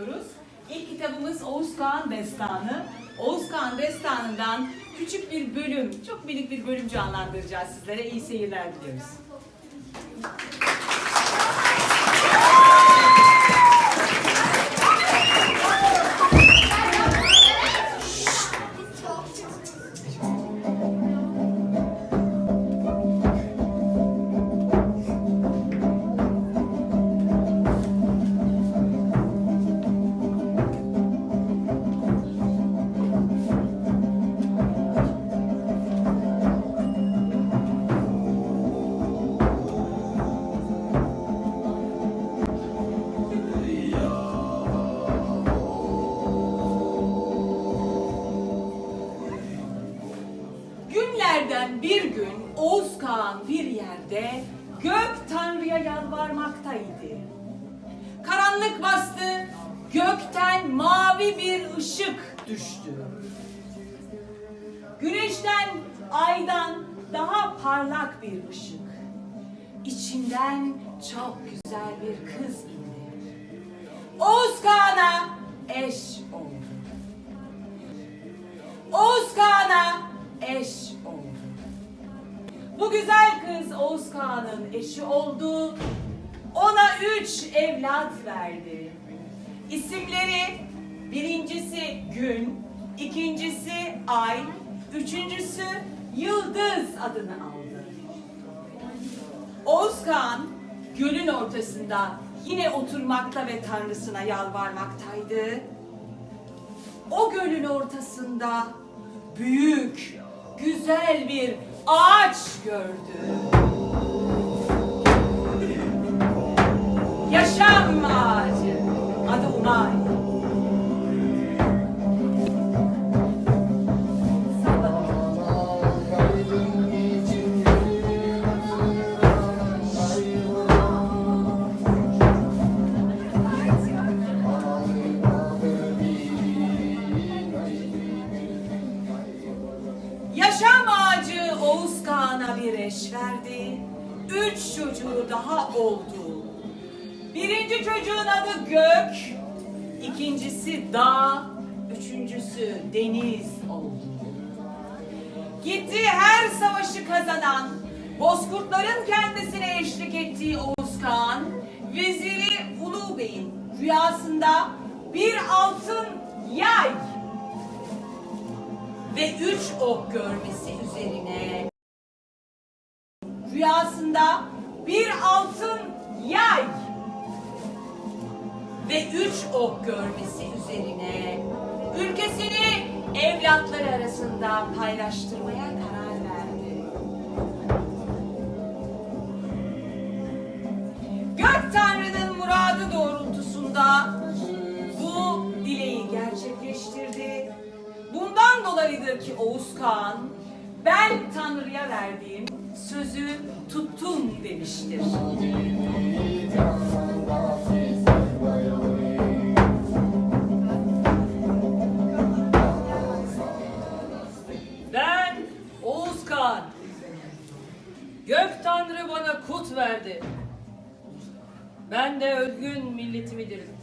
oluyoruz. İlk kitabımız Oğuz Kağan Destanı. Oğuz Kağan Destanı'ndan küçük bir bölüm, çok minik bir bölüm canlandıracağız sizlere. İyi seyirler diliyoruz. Günlerden bir gün Oğuz bir yerde gök tanrıya yalvarmaktaydı. Karanlık bastı, gökten mavi bir ışık düştü. Güneşten, aydan daha parlak bir ışık. İçinden çok güzel bir kız indi. Oğuz eş oldu. Oğuz Kağan'a eş. Bu güzel kız Oğuz Kağan'ın eşi oldu. Ona üç evlat verdi. İsimleri birincisi Gün, ikincisi Ay, üçüncüsü Yıldız adını aldı. Oğuz Kağan gölün ortasında yine oturmakta ve Tanrısına yalvarmaktaydı. O gölün ortasında büyük, güzel bir ağaç gördü. Oğuz Kağan'a bir eş verdi. Üç çocuğu daha oldu. Birinci çocuğun adı Gök, ikincisi Dağ, üçüncüsü Deniz oldu. Gitti her savaşı kazanan, bozkurtların kendisine eşlik ettiği Oğuz Kağan, Veziri Ulu Bey'in rüyasında bir altın yay ve üç ok görmesi üzerine rüyasında bir altın yay ve üç ok görmesi üzerine ülkesini evlatları arasında paylaştırmaya karar verdi. Gök Tanrı'nın muradı doğrultusunda bu dileği gerçekleştirdi. Bundan dolayıdır ki Oğuz Kağan, ben Tanrı'ya verdiğim sözü tuttum demiştir. Ben Oğuz Kağan. Gök Tanrı bana kut verdi. Ben de özgün milletimi dirilttim.